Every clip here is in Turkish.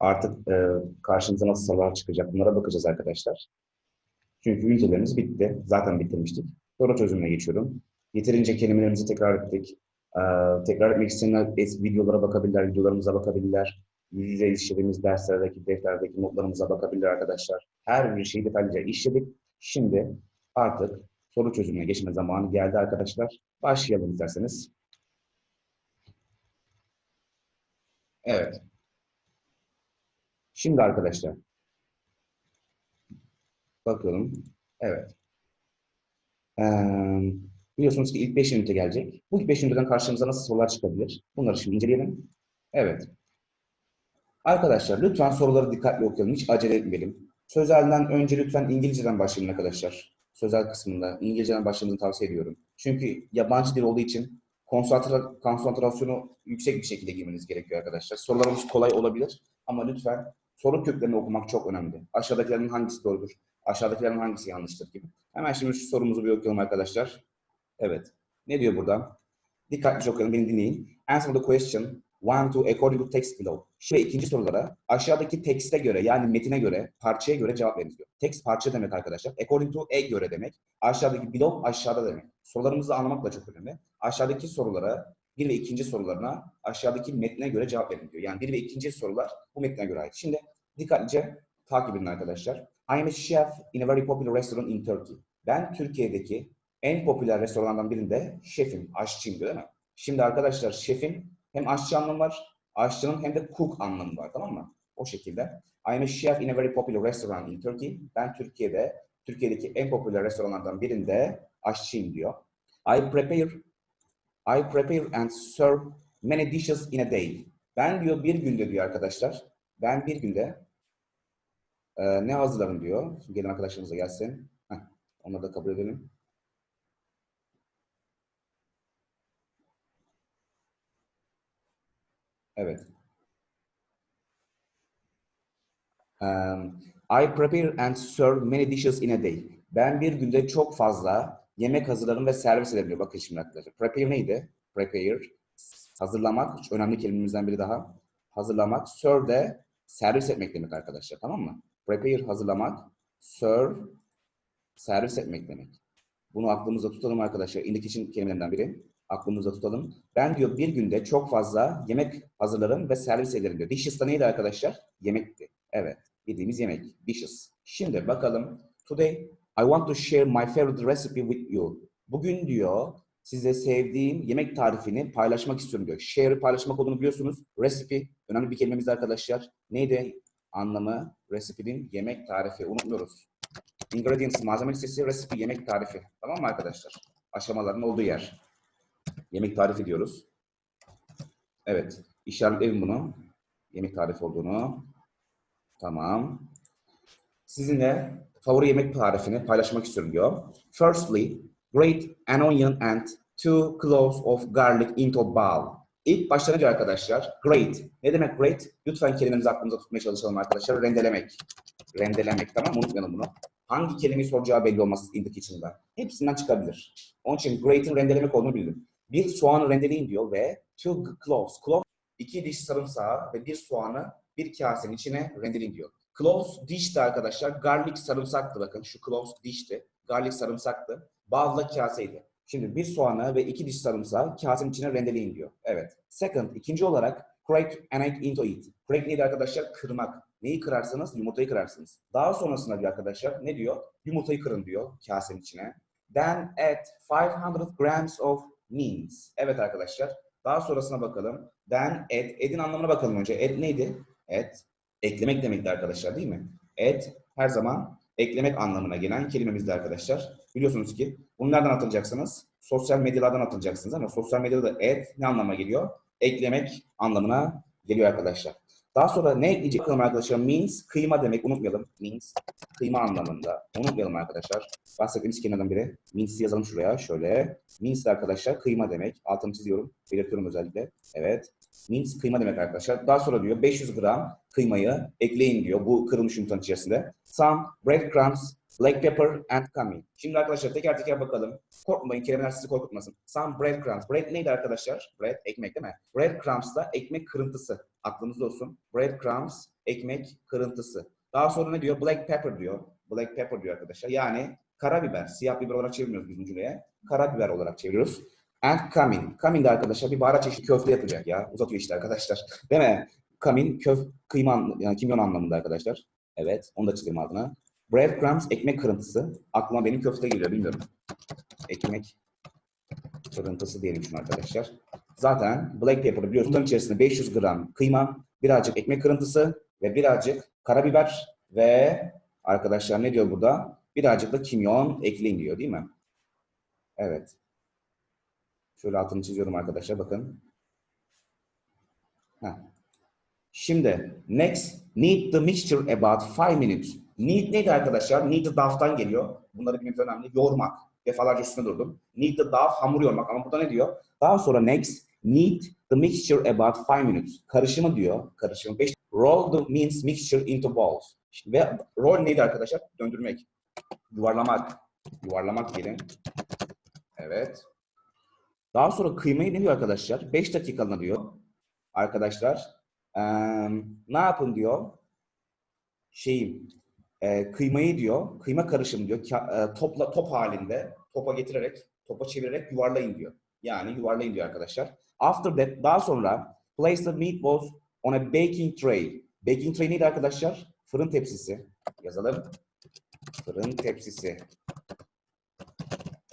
Artık e, karşımıza nasıl sorular çıkacak bunlara bakacağız arkadaşlar. Çünkü ünitelerimiz bitti. Zaten bitirmiştik. Soru çözümüne geçiyorum. Yeterince kelimelerimizi tekrar ettik. Ee, tekrar etmek isteyenler videolara bakabilirler, videolarımıza bakabilirler. Yüz yüze işlediğimiz derslerdeki, defterdeki notlarımıza bakabilirler arkadaşlar. Her bir şeyi detaylıca işledik. Şimdi artık soru çözümüne geçme zamanı geldi arkadaşlar. Başlayalım isterseniz. Evet. Şimdi arkadaşlar. Bakalım. Evet. Ee, biliyorsunuz ki ilk 5 ünite gelecek. Bu ilk 5 üniteden karşımıza nasıl sorular çıkabilir? Bunları şimdi inceleyelim. Evet. Arkadaşlar lütfen soruları dikkatli okuyalım. Hiç acele etmeyelim. Sözelden önce lütfen İngilizceden başlayın arkadaşlar. Sözel kısmında İngilizceden başlamanızı tavsiye ediyorum. Çünkü yabancı dil olduğu için konsantra konsantrasyonu yüksek bir şekilde girmeniz gerekiyor arkadaşlar. Sorularımız kolay olabilir ama lütfen soru köklerini okumak çok önemli. Aşağıdakilerin hangisi doğrudur? Aşağıdakilerin hangisi yanlıştır gibi. Hemen şimdi şu sorumuzu bir okuyalım arkadaşlar. Evet. Ne diyor burada? Dikkatli okuyalım, beni dinleyin. Answer the question one to according to text below. Şimdi ikinci sorulara aşağıdaki tekste göre yani metine göre, parçaya göre cevap verin diyor. Text parça demek arkadaşlar. According to e göre demek. Aşağıdaki below aşağıda demek. Sorularımızı anlamak da çok önemli. Aşağıdaki sorulara bir ve ikinci sorularına aşağıdaki metne göre cevap verin diyor. Yani bir ve ikinci sorular bu metne göre ait. Şimdi dikkatlice takip edin arkadaşlar. I am a chef in a very popular restaurant in Turkey. Ben Türkiye'deki en popüler restoranlardan birinde şefim, aşçıyım diyor değil mi? Şimdi arkadaşlar şefin hem aşçı anlamı var, aşçının hem de cook anlamı var tamam mı? O şekilde. I am a chef in a very popular restaurant in Turkey. Ben Türkiye'de, Türkiye'deki en popüler restoranlardan birinde aşçıyım diyor. I prepare I prepare and serve many dishes in a day. Ben diyor bir günde diyor arkadaşlar. Ben bir günde e, ne hazırlarım diyor. Şimdi gelin arkadaşlarımıza gelsin. Heh, onları da kabul edelim. Evet. Um, I prepare and serve many dishes in a day. Ben bir günde çok fazla yemek hazırlarım ve servis ederim. Bakın şimdi arkadaşlar. Prepare neydi? Prepare. Hazırlamak. Üç önemli kelimemizden biri daha. Hazırlamak. Serve de servis etmek demek arkadaşlar. Tamam mı? Prepare hazırlamak. Serve servis etmek demek. Bunu aklımızda tutalım arkadaşlar. Indication kelimelerinden biri. Aklımızda tutalım. Ben diyor bir günde çok fazla yemek hazırlarım ve servis ederim diyor. Dishes da neydi arkadaşlar? Yemekti. Evet. Yediğimiz yemek. Dishes. Şimdi bakalım. Today I want to share my favorite recipe with you. Bugün diyor size sevdiğim yemek tarifini paylaşmak istiyorum diyor. Share paylaşmak olduğunu biliyorsunuz. Recipe önemli bir kelimemiz arkadaşlar. Neydi anlamı? Recipe'nin yemek tarifi. Unutmuyoruz. Ingredients malzeme listesi, recipe yemek tarifi. Tamam mı arkadaşlar? Aşamaların olduğu yer. Yemek tarifi diyoruz. Evet. İşaretleyin bunu. Yemek tarifi olduğunu. Tamam. Sizinle favori yemek tarifini paylaşmak istiyorum diyor. Firstly, grate an onion and two cloves of garlic into bowl. İlk diyor arkadaşlar? Grate. Ne demek grate? Lütfen kelimemizi aklımıza tutmaya çalışalım arkadaşlar. Rendelemek. Rendelemek. Tamam mı? Unutmayalım bunu. Hangi kelimeyi soracağı belli olmaz indication'da. Hepsinden çıkabilir. Onun için grate'in rendelemek olduğunu bildim. Bir soğanı rendeleyin diyor ve two cloves. Clove iki diş sarımsağı ve bir soğanı bir kasenin içine rendeleyin diyor. Cloves dişti arkadaşlar. Garlic sarımsaktı bakın. Şu cloves dişti. Garlic sarımsaktı. Bavla kaseydi. Şimdi bir soğanı ve iki diş sarımsağı kasenin içine rendeleyin diyor. Evet. Second, ikinci olarak crack an egg into it. Crack neydi arkadaşlar? Kırmak. Neyi kırarsınız? Yumurtayı kırarsınız. Daha sonrasında diyor arkadaşlar ne diyor? Yumurtayı kırın diyor kasenin içine. Then add 500 grams of means. Evet arkadaşlar. Daha sonrasına bakalım. Then add. Add'in anlamına bakalım önce. Add neydi? Add. Eklemek demekti arkadaşlar değil mi? Add her zaman eklemek anlamına gelen kelimemizdi arkadaşlar. Biliyorsunuz ki bunu nereden atılacaksınız? Sosyal medyalardan atılacaksınız ama sosyal medyada da add ne anlama geliyor? Eklemek anlamına geliyor arkadaşlar. Daha sonra ne ekleyecek bakalım arkadaşlar? Means, kıyma demek unutmayalım. Means, kıyma anlamında. Unutmayalım arkadaşlar. Bahsettiğimiz kelimelerden biri. Means'i yazalım şuraya. Şöyle. Means arkadaşlar kıyma demek. Altını çiziyorum. Belirtiyorum özellikle. Evet. Means kıyma demek arkadaşlar. Daha sonra diyor 500 gram kıymayı ekleyin diyor bu kırılmış yumurtanın içerisinde. Some breadcrumbs, black pepper and cumin. Şimdi arkadaşlar teker teker bakalım. Korkmayın kelimeler sizi korkutmasın. Some breadcrumbs. Bread neydi arkadaşlar? Bread ekmek değil mi? Breadcrumbs da ekmek kırıntısı. Aklınızda olsun. Breadcrumbs, ekmek kırıntısı. Daha sonra ne diyor? Black pepper diyor. Black pepper diyor arkadaşlar. Yani karabiber. Siyah biber olarak çevirmiyoruz biz cümleye. Karabiber olarak çeviriyoruz. And cumin. Cumin de arkadaşlar bir baharat çeşidi köfte yapacak ya. Uzatıyor işte arkadaşlar. Değil mi? Cumin, köf, kıyma, an- yani kimyon anlamında arkadaşlar. Evet. Onu da çizeyim adına. Breadcrumbs, ekmek kırıntısı. Aklıma benim köfte geliyor bilmiyorum. Ekmek kırıntısı diyelim şunu arkadaşlar. Zaten black pepper biliyorsunuz. Bunların içerisinde 500 gram kıyma, birazcık ekmek kırıntısı ve birazcık karabiber ve arkadaşlar ne diyor burada? Birazcık da kimyon ekleyin diyor değil mi? Evet. Şöyle altını çiziyorum arkadaşlar bakın. Heh. Şimdi next need the mixture about 5 minutes. Need neydi arkadaşlar? Need the dough'tan geliyor. Bunları bilmemiz önemli. Yoğurmak. Defalarca üstüne durdum. Need the dough hamur yoğurmak ama burada ne diyor? Daha sonra next need the mixture about 5 minutes. Karışımı diyor. Karışımı 5. Roll the minced mixture into balls. Ve roll neydi arkadaşlar? Döndürmek. Yuvarlamak. Yuvarlamak diyelim. Evet. Daha sonra kıymayı ne diyor arkadaşlar? 5 dakikalığına diyor. Arkadaşlar eee, ne yapın diyor? Şeyi eee, kıymayı diyor, kıyma karışımı diyor, ka- eee, topla top halinde topa getirerek, topa çevirerek yuvarlayın diyor. Yani yuvarlayın diyor arkadaşlar. After that, daha sonra place the meatballs on a baking tray. Baking tray neydi arkadaşlar? Fırın tepsisi. Yazalım. Fırın tepsisi.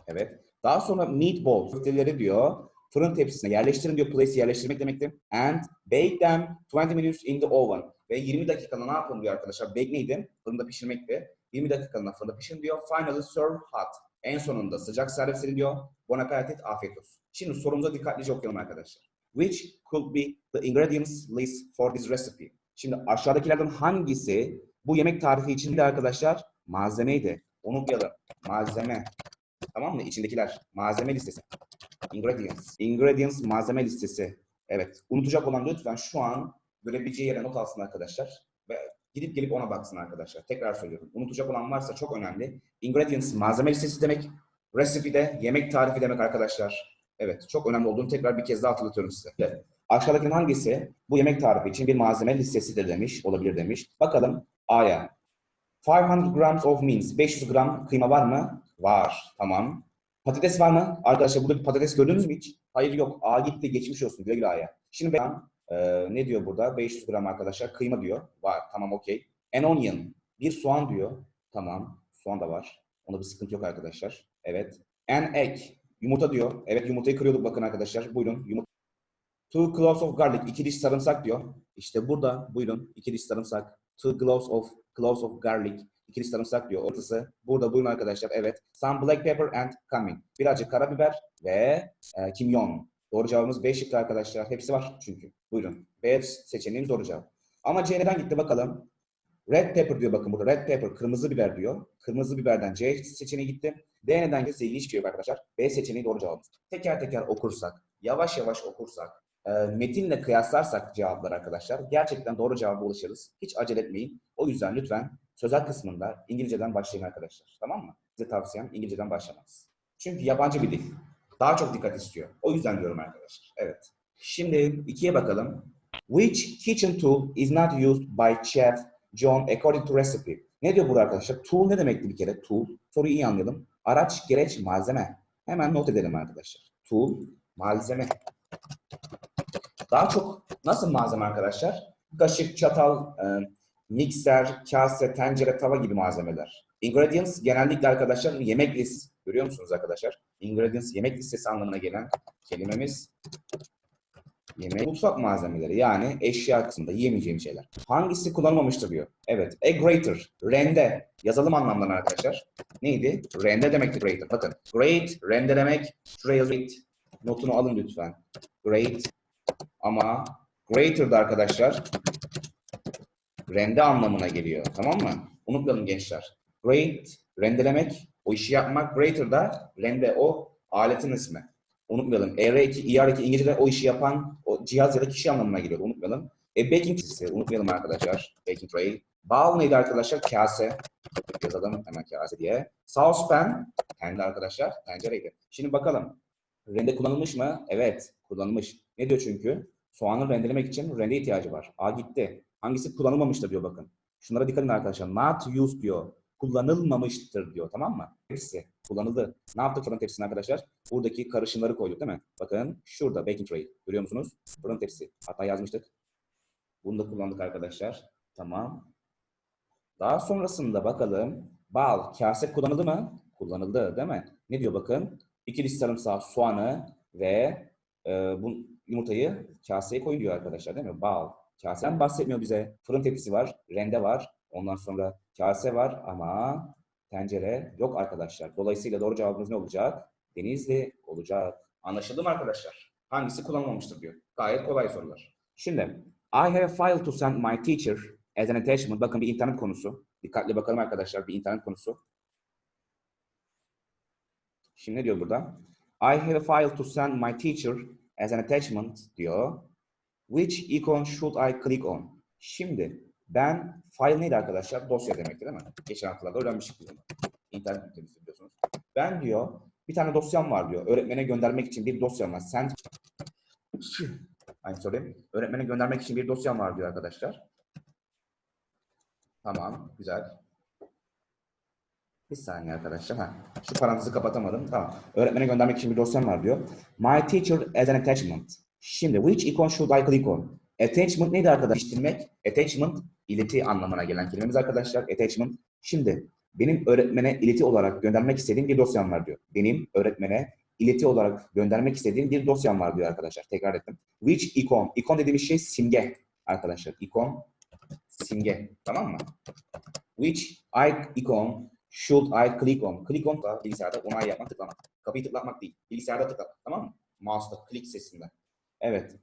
Evet. Daha sonra meatballs köfteleri diyor fırın tepsisine yerleştirin diyor. Place yerleştirmek demekti. And bake them 20 minutes in the oven. Ve 20 dakikada ne yapın diyor arkadaşlar. Bake neydi? Fırında pişirmekti. 20 dakikalığına fırında pişirin diyor. Finally serve hot. En sonunda sıcak servis edin diyor. Bon appetit, afiyet olsun. Şimdi sorumuza dikkatlice okuyalım arkadaşlar. Which could be the ingredients list for this recipe? Şimdi aşağıdakilerden hangisi bu yemek tarifi için de arkadaşlar malzemeydi? Unutmayalım. Malzeme. Tamam mı? İçindekiler. Malzeme listesi. Ingredients. Ingredients malzeme listesi. Evet. Unutacak olan lütfen şu an görebileceği yere not alsın arkadaşlar. Ve gidip gelip ona baksın arkadaşlar. Tekrar söylüyorum. Unutacak olan varsa çok önemli. Ingredients malzeme listesi demek. Recipe de yemek tarifi demek arkadaşlar. Evet. Çok önemli olduğunu tekrar bir kez daha hatırlatıyorum size. Evet. Aşağıdakinin hangisi bu yemek tarifi için bir malzeme listesidir demiş, olabilir demiş. Bakalım A'ya. 500 grams of mince. 500 gram kıyma var mı? Var. Tamam. Patates var mı? Arkadaşlar burada bir patates gördünüz mü hiç? Hayır yok. A gitti. Geçmiş olsun. Güle güle A'ya. Şimdi ben e, ne diyor burada? 500 gram arkadaşlar. Kıyma diyor. Var. Tamam okey. An onion. Bir soğan diyor. Tamam. Soğan da var. Onda bir sıkıntı yok arkadaşlar. Evet. An egg. Yumurta diyor. Evet yumurtayı kırıyorduk bakın arkadaşlar. Buyurun. Yumurta. Two cloves of garlic. İki diş sarımsak diyor. İşte burada. Buyurun. İki diş sarımsak. Two cloves of cloves of garlic. İki diş sarımsak diyor. Ortası. Burada buyurun arkadaşlar. Evet. Some black pepper and cumin. Birazcık karabiber ve e, kimyon. Doğru cevabımız B şıkkı arkadaşlar. Hepsi var çünkü. Buyurun. B seçeneğimiz doğru cevap. Ama C neden gitti bakalım. Red pepper diyor bakın burada. Red pepper. Kırmızı biber diyor. Kırmızı biberden C seçeneği gitti. D neden gitti? Zilli çıkıyor arkadaşlar. B seçeneği doğru cevabımız. Teker teker okursak, yavaş yavaş okursak, e, metinle kıyaslarsak cevaplar arkadaşlar gerçekten doğru cevaba ulaşırız. Hiç acele etmeyin. O yüzden lütfen sözel kısmında İngilizceden başlayın arkadaşlar. Tamam mı? Size tavsiyem İngilizceden başlamanız. Çünkü yabancı bir dil. Daha çok dikkat istiyor. O yüzden diyorum arkadaşlar. Evet. Şimdi ikiye bakalım. Which kitchen tool is not used by Chef John according to recipe? Ne diyor burada arkadaşlar? Tool ne demekti bir kere? Tool. Soruyu iyi anlayalım. Araç, gereç, malzeme. Hemen not edelim arkadaşlar. Tool, malzeme. Daha çok nasıl malzeme arkadaşlar? Kaşık, çatal, e, mikser, kase, tencere, tava gibi malzemeler. Ingredients genellikle arkadaşlar yemek listesi. Görüyor musunuz arkadaşlar? Ingredients yemek listesi anlamına gelen kelimemiz yemek mutfak malzemeleri yani eşya kısmında yiyemeyeceğim şeyler. Hangisi kullanılmamıştır diyor. Evet. A grater. Rende. Yazalım anlamlarını arkadaşlar. Neydi? Rende demekti grater. Bakın. Great. Rende demek. Şuraya. Notunu alın lütfen. Great. Ama greater da arkadaşlar rende anlamına geliyor. Tamam mı? Unutmayalım gençler. Great, rendelemek, o işi yapmak. Greater da rende, o aletin ismi. Unutmayalım. ER2, ER2 İngilizce'de o işi yapan o cihaz ya da kişi anlamına geliyor. Unutmayalım. E, baking tray, unutmayalım arkadaşlar. Baking tray. Bowl neydi arkadaşlar? Kase. Yazalım hemen kase diye. Saucepan, kendi arkadaşlar, tencereydi. Şimdi bakalım. Rende kullanılmış mı? Evet, kullanılmış. Ne diyor çünkü? Soğanı rendelemek için rende ihtiyacı var. A gitti. Hangisi kullanılmamıştır diyor bakın. Şunlara dikkat edin arkadaşlar. Not used diyor. Kullanılmamıştır diyor. Tamam mı? Tepsi. Kullanıldı. Ne yaptık fırın tepsisine arkadaşlar? Buradaki karışımları koyduk değil mi? Bakın şurada baking tray. Görüyor musunuz? Fırın tepsisi. Hatta yazmıştık. Bunu da kullandık arkadaşlar. Tamam. Daha sonrasında bakalım. Bal. Kase kullanıldı mı? Kullanıldı değil mi? Ne diyor bakın? İki diş sarımsağı, soğanı ve e, bu yumurtayı kaseye koyun diyor arkadaşlar değil mi? Bal. Kaseden bahsetmiyor bize. Fırın tepsisi var, rende var. Ondan sonra kase var ama tencere yok arkadaşlar. Dolayısıyla doğru cevabımız ne olacak? Denizli olacak. Anlaşıldı mı arkadaşlar? Hangisi kullanılmamıştır diyor. Gayet kolay sorular. Şimdi I have a file to send my teacher as an attachment. Bakın bir internet konusu. Dikkatli bakalım arkadaşlar bir internet konusu. Şimdi ne diyor burada? I have a file to send my teacher as an attachment diyor. Which icon should I click on? Şimdi ben file neydi arkadaşlar? Dosya demekti değil mi? Geçen haftalarda öğrenmiştik biz onu. İnternet ünitemizi biliyorsunuz. Ben diyor bir tane dosyam var diyor. Öğretmene göndermek için bir dosyam var. Send Ay sorry. Öğretmene göndermek için bir dosyam var diyor arkadaşlar. Tamam, güzel. Bir saniye arkadaşlar. Ha, şu parantezi kapatamadım. Tamam. Öğretmene göndermek için bir dosyam var diyor. My teacher as an attachment. Şimdi which icon should I click on? Attachment neydi arkadaşlar? İştirmek. Attachment ileti anlamına gelen kelimemiz arkadaşlar. Attachment. Şimdi benim öğretmene ileti olarak göndermek istediğim bir dosyam var diyor. Benim öğretmene ileti olarak göndermek istediğim bir dosyam var diyor arkadaşlar. Tekrar ettim. Which icon? Icon dediğimiz şey simge arkadaşlar. Icon simge. Tamam mı? Which icon should I click on? Click on da bilgisayarda onay yapmak, tıklamak. Kapıyı tıklamak değil. Bilgisayarda tıklamak. Tamam mı? Mouse'da click sesinden. Evet.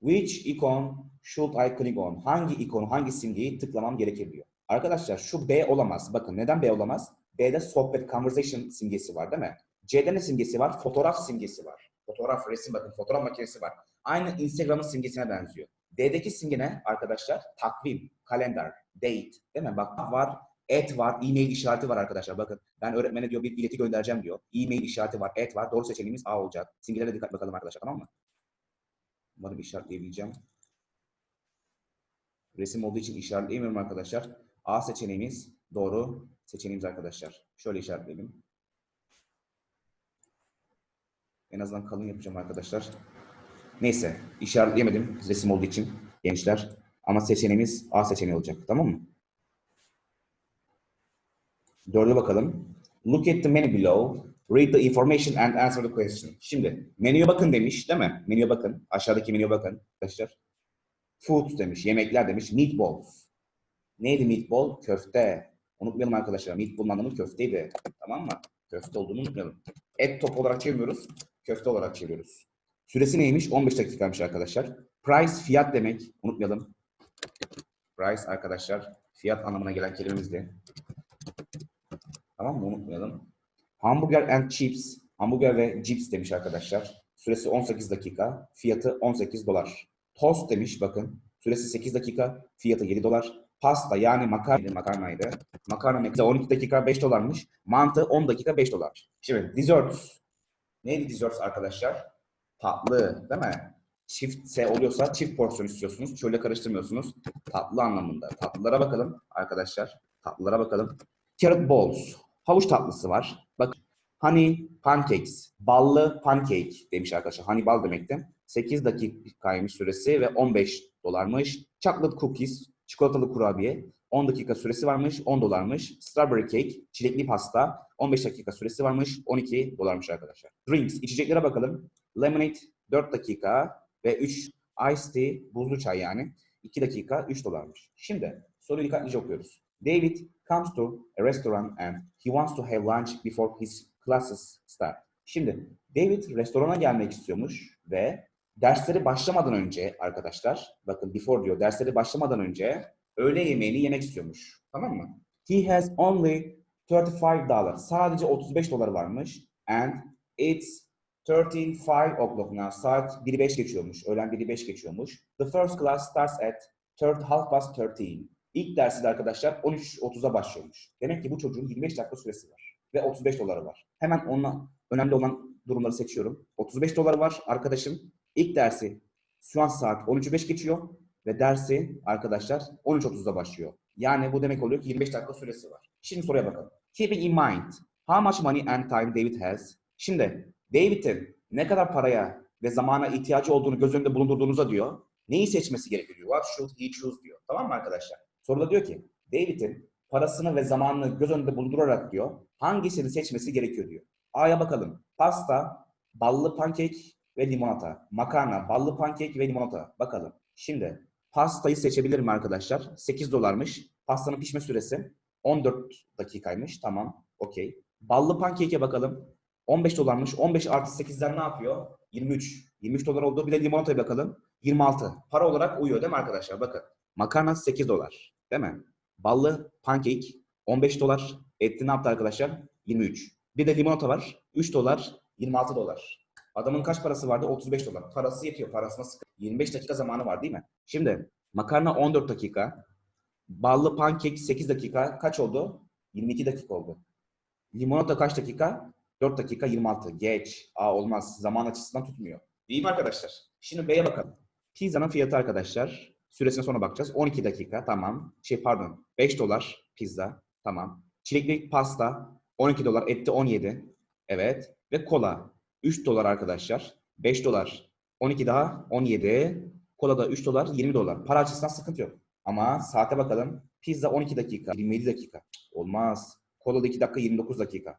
Which icon should I click on? Hangi ikonu, hangi simgeyi tıklamam gerekir diyor. Arkadaşlar şu B olamaz. Bakın neden B olamaz? B'de sohbet, conversation simgesi var değil mi? C'de ne simgesi var? Fotoğraf simgesi var. Fotoğraf, resim bakın fotoğraf makinesi var. Aynı Instagram'ın simgesine benziyor. D'deki simge ne arkadaşlar? Takvim, kalender, date değil mi? Bak var, et var, e-mail işareti var arkadaşlar. Bakın ben öğretmene diyor bir ileti göndereceğim diyor. E-mail işareti var, et var. Doğru seçeneğimiz A olacak. Simgelere dikkat bakalım arkadaşlar tamam mı? Umarım işaretleyebileceğim. Resim olduğu için işaretleyemiyorum arkadaşlar. A seçeneğimiz doğru seçeneğimiz arkadaşlar. Şöyle işaretleyelim. En azından kalın yapacağım arkadaşlar. Neyse işaretleyemedim resim olduğu için gençler. Ama seçeneğimiz A seçeneği olacak. Tamam mı? Dörde bakalım. Look at the menu below. Read the information and answer the question. Şimdi menüye bakın demiş değil mi? Menüye bakın. Aşağıdaki menüye bakın arkadaşlar. Food demiş. Yemekler demiş. Meatballs. Neydi meatball? Köfte. Unutmayalım arkadaşlar. Meatball'un anlamı köfteydi. Tamam mı? Köfte olduğunu unutmayalım. Et top olarak çeviriyoruz. Köfte olarak çeviriyoruz. Süresi neymiş? 15 dakikaymış arkadaşlar. Price fiyat demek. Unutmayalım. Price arkadaşlar fiyat anlamına gelen kelimemizdi. Tamam mı? Unutmayalım. Hamburger and chips. Hamburger ve cips demiş arkadaşlar. Süresi 18 dakika. Fiyatı 18 dolar. Tost demiş bakın. Süresi 8 dakika. Fiyatı 7 dolar. Pasta yani makarna, makarnaydı. Makarna ne? 12 dakika 5 dolarmış. Mantı 10 dakika 5 dolar. Şimdi desserts. Neydi desserts arkadaşlar? Tatlı değil mi? Çiftse oluyorsa çift porsiyon istiyorsunuz. Şöyle karıştırmıyorsunuz. Tatlı anlamında. Tatlılara bakalım arkadaşlar. Tatlılara bakalım. Carrot balls. Havuç tatlısı var. Bakın. Honey pancakes. Ballı pancake demiş arkadaşlar. Honey bal demekti. 8 dakikaymış süresi ve 15 dolarmış. Chocolate cookies. Çikolatalı kurabiye. 10 dakika süresi varmış. 10 dolarmış. Strawberry cake. Çilekli pasta. 15 dakika süresi varmış. 12 dolarmış arkadaşlar. Drinks. içeceklere bakalım. Lemonade 4 dakika ve 3 iced tea. Buzlu çay yani. 2 dakika 3 dolarmış. Şimdi soruyu dikkatlice okuyoruz. David comes to a restaurant and he wants to have lunch before his classes start. Şimdi David restorana gelmek istiyormuş ve dersleri başlamadan önce arkadaşlar, bakın before diyor, dersleri başlamadan önce öğle yemeğini yemek istiyormuş. Tamam mı? He has only 35 dollars. Sadece 35 dolar varmış. And it's 13.05 o'clock now. Saat 1'i 5 geçiyormuş. Öğlen 1'i 5 geçiyormuş. The first class starts at 4, half past 13. İlk dersi de arkadaşlar 13.30'a başlıyormuş. Demek ki bu çocuğun 25 dakika süresi var. Ve 35 doları var. Hemen onunla önemli olan durumları seçiyorum. 35 doları var arkadaşım. İlk dersi Şu an saat 13.05 geçiyor ve dersi arkadaşlar 13.30'da başlıyor. Yani bu demek oluyor ki 25 dakika süresi var. Şimdi soruya bakalım. Keeping in mind how much money and time David has. Şimdi David'in ne kadar paraya ve zamana ihtiyacı olduğunu göz önünde bulundurduğunuza diyor. Neyi seçmesi gerekiyor. What should he choose diyor. Tamam mı arkadaşlar? Soruda diyor ki David'in parasını ve zamanını göz önünde bulundurarak diyor hangisini seçmesi gerekiyor diyor. A'ya bakalım. Pasta, ballı pankek ve limonata. Makarna, ballı pankek ve limonata. Bakalım. Şimdi pastayı seçebilirim arkadaşlar. 8 dolarmış. Pastanın pişme süresi 14 dakikaymış. Tamam. Okey. Ballı pankeke bakalım. 15 dolarmış. 15 artı 8'den ne yapıyor? 23. 23 dolar oldu. Bir de limonataya bakalım. 26. Para olarak uyuyor değil mi arkadaşlar? Bakın. Makarna 8 dolar. Değil mi? Ballı pankek 15 dolar. Etli ne yaptı arkadaşlar? 23. Bir de limonata var. 3 dolar. 26 dolar. Adamın kaç parası vardı? 35 dolar. Parası yetiyor. Parasına sıkı. 25 dakika zamanı var değil mi? Şimdi makarna 14 dakika. Ballı pankek 8 dakika. Kaç oldu? 22 dakika oldu. Limonata kaç dakika? 4 dakika 26. Geç. Aa olmaz. Zaman açısından tutmuyor. Değil mi arkadaşlar? Şimdi B'ye bakalım. Pizzanın fiyatı arkadaşlar. Süresine sonra bakacağız. 12 dakika. Tamam. Şey pardon. 5 dolar pizza. Tamam. Çilekli pasta 12 dolar. Etti 17. Evet. Ve kola 3 dolar arkadaşlar. 5 dolar. 12 daha 17. Kola da 3 dolar 20 dolar. Para açısından sıkıntı yok. Ama saate bakalım. Pizza 12 dakika. 27 dakika. Olmaz. Kola da 2 dakika 29 dakika.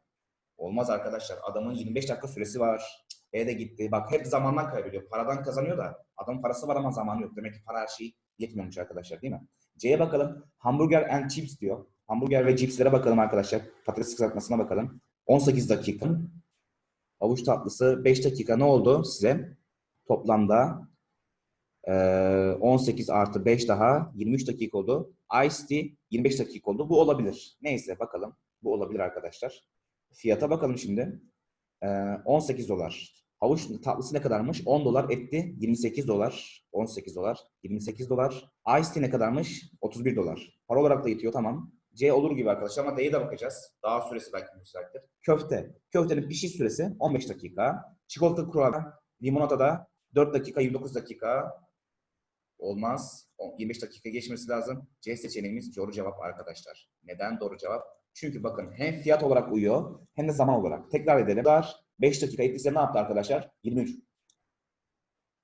Olmaz arkadaşlar. Adamın 25 dakika süresi var. E de gitti. Bak hep zamandan kaybediyor. Paradan kazanıyor da adamın parası var ama zamanı yok. Demek ki para her şeyi yetmiyormuş arkadaşlar değil mi? C'ye bakalım. Hamburger and chips diyor. Hamburger ve cipslere bakalım arkadaşlar. Patates kızartmasına bakalım. 18 dakika. Avuç tatlısı 5 dakika ne oldu size? Toplamda eee, 18 artı 5 daha 23 dakika oldu. Ice tea 25 dakika oldu. Bu olabilir. Neyse bakalım. Bu olabilir arkadaşlar. Fiyata bakalım şimdi. Eee, 18 dolar. Havuç tatlısı ne kadarmış? 10 dolar etti. 28 dolar. 18 dolar. 28 dolar. Ice tea ne kadarmış? 31 dolar. Para olarak da yetiyor tamam. C olur gibi arkadaşlar ama D'ye de bakacağız. Daha süresi belki müsaittir. Köfte. Köftenin pişiş süresi 15 dakika. Çikolata kurabiye, limonata da 4 dakika 29 dakika. Olmaz. O- 25 dakika geçmesi lazım. C seçeneğimiz doğru cevap arkadaşlar. Neden doğru cevap? Çünkü bakın hem fiyat olarak uyuyor hem de zaman olarak. Tekrar edelim. Dar 5 dakika etkisi ne yaptı arkadaşlar? 23.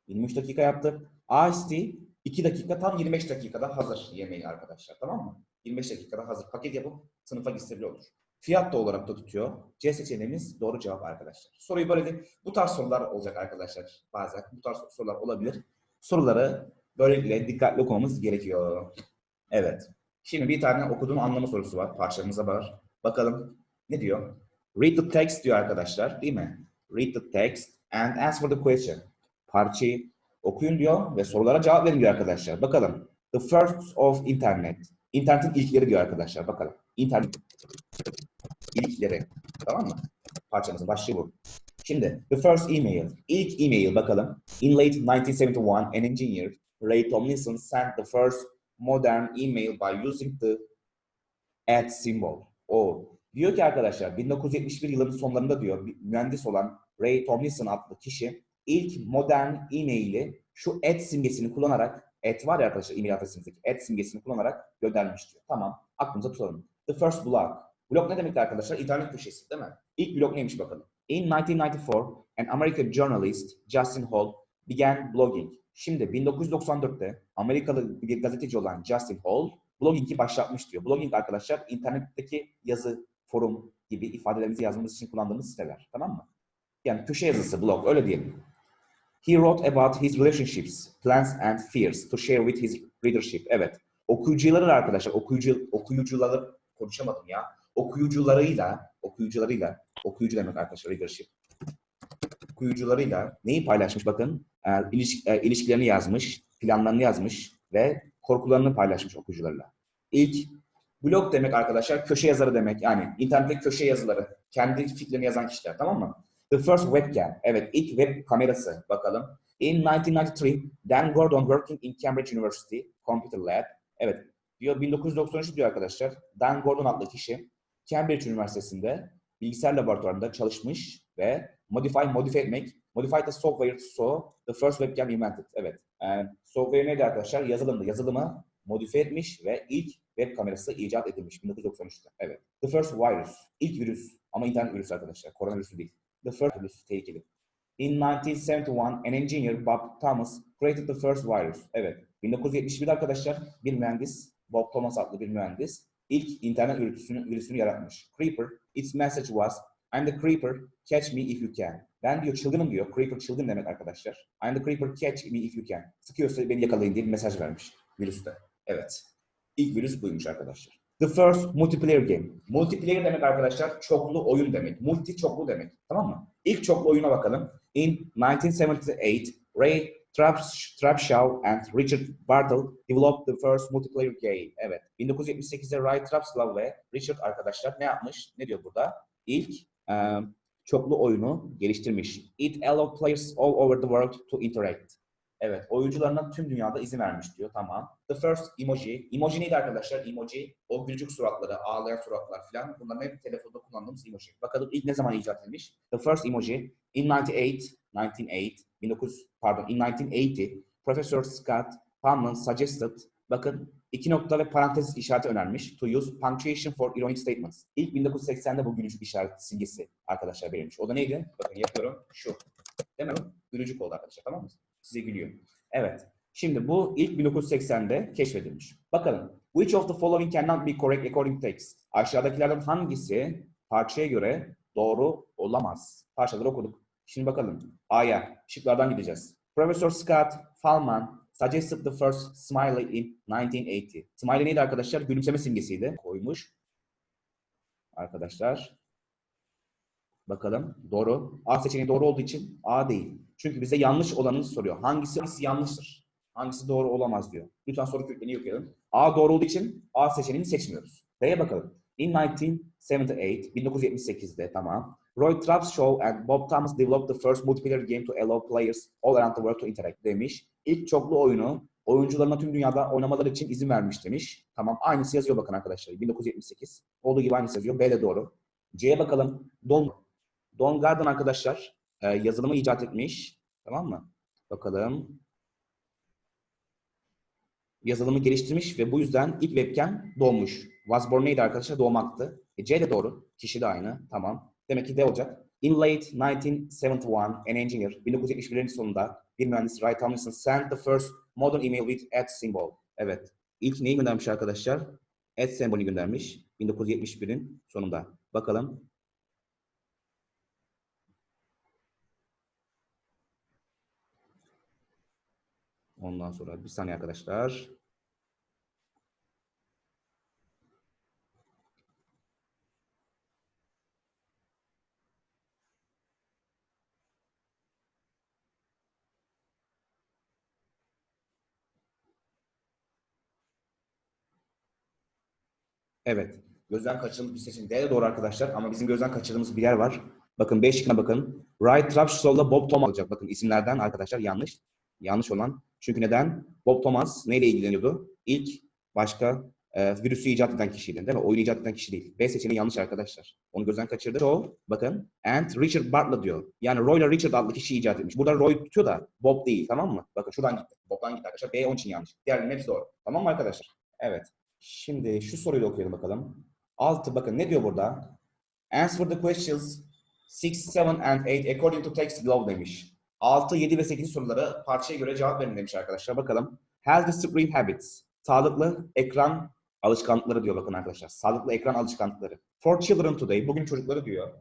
23 dakika yaptı. Ice tea 2 dakika tam 25 dakikada hazır yemeği arkadaşlar. Tamam mı? 25 dakikada hazır. Paket yapıp sınıfa bile olur. Fiyat da olarak da tutuyor. C seçeneğimiz doğru cevap arkadaşlar. Soruyu böyle de bu tarz sorular olacak arkadaşlar. Bazen bu tarz sorular olabilir. Soruları böylelikle dikkatli okumamız gerekiyor. Evet. Şimdi bir tane okuduğum anlama sorusu var. Parçamıza var. Bakalım ne diyor? Read the text diyor arkadaşlar. Değil mi? Read the text and answer the question. Parçayı okuyun diyor ve sorulara cevap verin diyor arkadaşlar. Bakalım. The first of internet. İnternetin ilkleri diyor arkadaşlar. Bakalım. İnternet ilkleri. Tamam mı? Parçamızın başlığı bu. Şimdi the first email. İlk email bakalım. In late 1971, an engineer, Ray Tomlinson sent the first modern email by using the at symbol. O diyor ki arkadaşlar 1971 yılının sonlarında diyor mühendis olan Ray Tomlinson adlı kişi ilk modern e-maili şu at simgesini kullanarak at var ya arkadaşlar e-mail adresimizdeki at simgesini kullanarak göndermiş diyor. Tamam aklımıza tutalım. The first blog. Blog ne demekti arkadaşlar? İnternet köşesi değil mi? İlk blog neymiş bakalım. In 1994, an American journalist, Justin Hall, began blogging. Şimdi 1994'te Amerikalı bir gazeteci olan Justin Hall blogging'i başlatmış diyor. Blogging arkadaşlar internetteki yazı, forum gibi ifadelerimizi yazmamız için kullandığımız siteler. Tamam mı? Yani köşe yazısı, blog öyle diyelim. He wrote about his relationships, plans and fears to share with his readership. Evet. Okuyucuları arkadaşlar, okuyucu, okuyucuları konuşamadım ya. Okuyucularıyla, okuyucularıyla, okuyucu demek arkadaşlar readership. Okuyucularıyla neyi paylaşmış bakın. E, iliş, e, ilişkilerini yazmış, planlarını yazmış ve korkularını paylaşmış okuyucularıyla. İlk blog demek arkadaşlar köşe yazarı demek. Yani internette köşe yazıları, kendi fikirlerini yazan kişiler tamam mı? The first webcam. Evet ilk web kamerası bakalım. In 1993, Dan Gordon working in Cambridge University Computer Lab. Evet diyor 1993 diyor arkadaşlar. Dan Gordon adlı kişi Cambridge Üniversitesi'nde bilgisayar laboratuvarında çalışmış ve modify, modifiye etmek, Modified the software so the first webcam invented. Evet. And software neydi arkadaşlar? Yazılımdı. Yazılımı modifiye etmiş ve ilk web kamerası icat edilmiş 1993'te. Evet. The first virus. İlk virüs. Ama internet virüsü arkadaşlar. Koronavirüsü değil. The first virüs tehlikeli. In 1971, an engineer Bob Thomas created the first virus. Evet. 1971 arkadaşlar bir mühendis, Bob Thomas adlı bir mühendis ilk internet virüsünü, virüsünü yaratmış. Creeper, its message was I'm the creeper, catch me if you can. Ben diyor çılgınım diyor. Creeper çılgın demek arkadaşlar. I'm the creeper, catch me if you can. Sıkıyorsa beni yakalayın diye bir mesaj vermiş virüste. Evet. İlk virüs buymuş arkadaşlar. The first multiplayer game. Multiplayer demek arkadaşlar çoklu oyun demek. Multi çoklu demek. Tamam mı? İlk çoklu oyuna bakalım. In 1978, Ray Traps- Trapshaw and Richard Bartle developed the first multiplayer game. Evet. 1978'de Ray Trapshaw ve Richard arkadaşlar ne yapmış? Ne diyor burada? İlk çoklu oyunu geliştirmiş. It allowed players all over the world to interact. Evet, oyuncularına tüm dünyada izin vermiş diyor. Tamam. The first emoji. Emoji neydi arkadaşlar? Emoji, o gülücük suratları, ağlayan suratlar falan. Bunların hep telefonda kullandığımız emoji. Bakalım ilk ne zaman icat edilmiş? The first emoji in 98, 1908, 19 pardon, in 1980, Professor Scott Palman suggested, bakın iki nokta ve parantez işareti önermiş. To use punctuation for ironic statements. İlk 1980'de bu gülücük işareti simgesi arkadaşlar verilmiş. O da neydi? Bakın yapıyorum. Şu. Değil mi? Gülücük oldu arkadaşlar. Tamam mı? Size gülüyor. Evet. Şimdi bu ilk 1980'de keşfedilmiş. Bakalım. Which of the following cannot be correct according to text? Aşağıdakilerden hangisi parçaya göre doğru olamaz? Parçaları okuduk. Şimdi bakalım. A'ya. Şıklardan gideceğiz. Professor Scott Falman suggested the first smiley in 1980. Smiley neydi arkadaşlar? Gülümseme simgesiydi. Koymuş. Arkadaşlar. Bakalım. Doğru. A seçeneği doğru olduğu için A değil. Çünkü bize yanlış olanını soruyor. Hangisi, hangisi yanlıştır? Hangisi doğru olamaz diyor. Lütfen soru köklerini okuyalım. A doğru olduğu için A seçeneğini seçmiyoruz. B'ye bakalım. In 1978, 1978'de tamam. Roy Trapshaw and Bob Thomas developed the first multiplayer game to allow players all around the world to interact demiş. İlk çoklu oyunu oyuncularına tüm dünyada oynamaları için izin vermiş demiş. Tamam aynısı yazıyor bakın arkadaşlar. 1978. Olduğu gibi aynısı yazıyor. B de doğru. C'ye bakalım. Don, Don Garden arkadaşlar e, yazılımı icat etmiş. Tamam mı? Bakalım. Yazılımı geliştirmiş ve bu yüzden ilk webcam doğmuş. Was born neydi arkadaşlar? Doğmaktı. E, C de doğru. Kişi de aynı. Tamam. Demek ki D olacak. In late 1971, an engineer, 1971'in sonunda bir mühendis Ray Tomlinson sent the first modern email with at symbol. Evet. İlk neyi göndermiş arkadaşlar? At sembolü göndermiş. 1971'in sonunda. Bakalım. Ondan sonra bir saniye arkadaşlar. Evet. Gözden kaçırdığımız bir seçim. D de doğru arkadaşlar ama bizim gözden kaçırdığımız bir yer var. Bakın B şıkkına bakın. Wright Trapshaw'la Bob Thomas olacak. Bakın isimlerden arkadaşlar yanlış. Yanlış olan. Çünkü neden? Bob Thomas neyle ilgileniyordu? İlk başka e, virüsü icat eden kişiydi. Değil mi? Oyunu icat eden kişi değil. B seçeneği yanlış arkadaşlar. Onu gözden kaçırdı. O bakın. And Richard Bartlett diyor. Yani Roy Richard adlı kişi icat etmiş. Burada Roy tutuyor da Bob değil. Tamam mı? Bakın şuradan gitti. Bob'dan gitti arkadaşlar. B onun için yanlış. Diğerlerinin hepsi doğru. Tamam mı arkadaşlar? Evet. Şimdi şu soruyu da okuyalım bakalım. 6 bakın ne diyor burada? Answer the questions 6, 7 and 8 according to text below demiş. 6, 7 ve 8 sorulara parçaya göre cevap verin demiş arkadaşlar. Bakalım. Healthy screen habits. Sağlıklı ekran alışkanlıkları diyor bakın arkadaşlar. Sağlıklı ekran alışkanlıkları. For children today. Bugün çocukları diyor.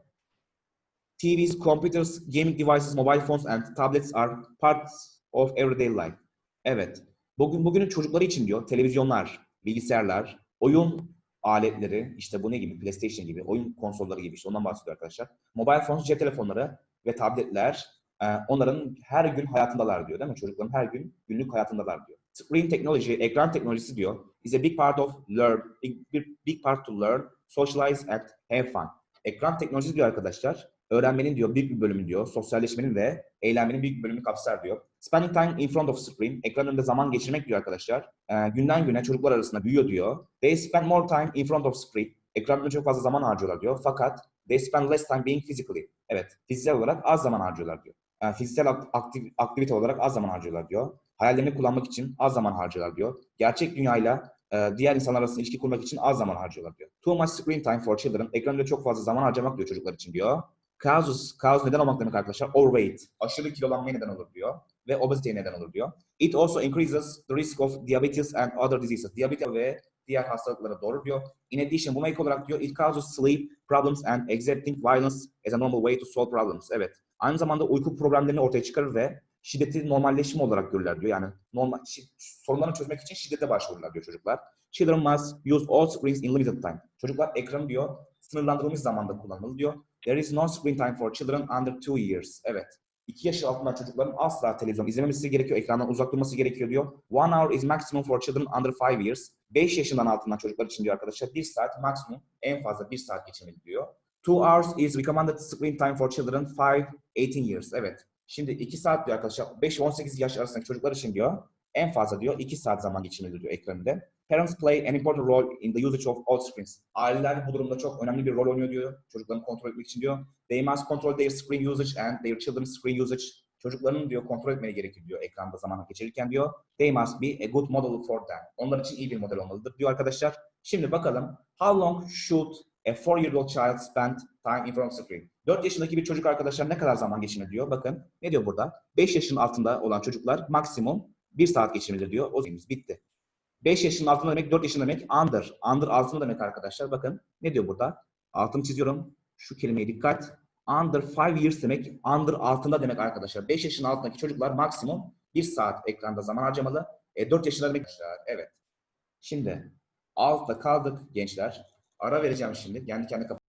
TVs, computers, gaming devices, mobile phones and tablets are parts of everyday life. Evet. Bugün bugünün çocukları için diyor televizyonlar, bilgisayarlar, oyun aletleri, işte bu ne gibi? PlayStation gibi, oyun konsolları gibi işte ondan bahsediyor arkadaşlar. Mobile phones, cep telefonları ve tabletler e, onların her gün hayatındalar diyor değil mi? Çocukların her gün günlük hayatındalar diyor. Screen technology, ekran teknolojisi diyor, is a big part of learn, big, big, part to learn, socialize and have fun. Ekran teknolojisi diyor arkadaşlar, öğrenmenin diyor büyük bir bölümü diyor, sosyalleşmenin ve eğlenmenin büyük bir bölümünü kapsar diyor. Spending time in front of screen, ekran önünde zaman geçirmek diyor arkadaşlar. Ee, günden güne çocuklar arasında büyüyor diyor. They spend more time in front of screen. Ekran önünde çok fazla zaman harcıyorlar diyor. Fakat they spend less time being physically. Evet, fiziksel olarak az zaman harcıyorlar diyor. e, fiziksel ak- aktif, aktivite olarak az zaman harcıyorlar diyor. Hayallerini kullanmak için az zaman harcıyorlar diyor. Gerçek dünyayla e, diğer insanlar arasında ilişki kurmak için az zaman harcıyorlar diyor. Too much screen time for children. Ekranında çok fazla zaman harcamak diyor çocuklar için diyor. Causes, cause neden olmak demek arkadaşlar? Overweight. Aşırı kilolanmaya neden olur diyor. Ve obeziteye neden olur diyor. It also increases the risk of diabetes and other diseases. Diyabet ve diğer hastalıklara doğru diyor. In addition, buna ek olarak diyor, it causes sleep problems and exerting violence as a normal way to solve problems. Evet. Aynı zamanda uyku problemlerini ortaya çıkarır ve şiddeti normalleşme olarak görürler diyor. Yani normal sorunlarını çözmek için şiddete başvururlar diyor çocuklar. Children must use all screens in limited time. Çocuklar ekranı diyor sınırlandırılmış zamanda kullanmalı diyor. There is no screen time for children under two years. Evet. 2 yaş altında çocukların asla televizyon izlememesi gerekiyor. Ekrandan uzak durması gerekiyor diyor. One hour is maximum for children under five years. 5 yaşından altından çocuklar için diyor arkadaşlar. 1 saat maksimum en fazla 1 saat geçirmeli diyor. Two hours is recommended screen time for children 5-18 years. Evet. Şimdi 2 saat diyor arkadaşlar. 5-18 yaş arasındaki çocuklar için diyor. En fazla diyor 2 saat zaman geçirmeli diyor ekranında. Parents play an important role in the usage of all screens. Aileler bu durumda çok önemli bir rol oynuyor diyor. Çocuklarını kontrol etmek için diyor. They must control their screen usage and their children's screen usage. Çocuklarının diyor kontrol etmeleri gerekir diyor ekranda zaman geçirirken diyor. They must be a good model for them. Onlar için iyi bir model olmalıdır diyor arkadaşlar. Şimdi bakalım. How long should a 4-year-old child spend time in front of screen? 4 yaşındaki bir çocuk arkadaşlar ne kadar zaman geçirir diyor. Bakın ne diyor burada? 5 yaşın altında olan çocuklar maksimum 1 saat geçirmelidir diyor. O zaman bitti. 5 yaşın altında demek 4 yaşında demek under. Under altında demek arkadaşlar. Bakın ne diyor burada? Altını çiziyorum. Şu kelimeye dikkat. Under 5 years demek under altında demek arkadaşlar. 5 yaşın altındaki çocuklar maksimum 1 saat ekranda zaman harcamalı. E, 4 yaşında demek. Evet. Şimdi altta kaldık gençler. Ara vereceğim şimdi. Kendi kendine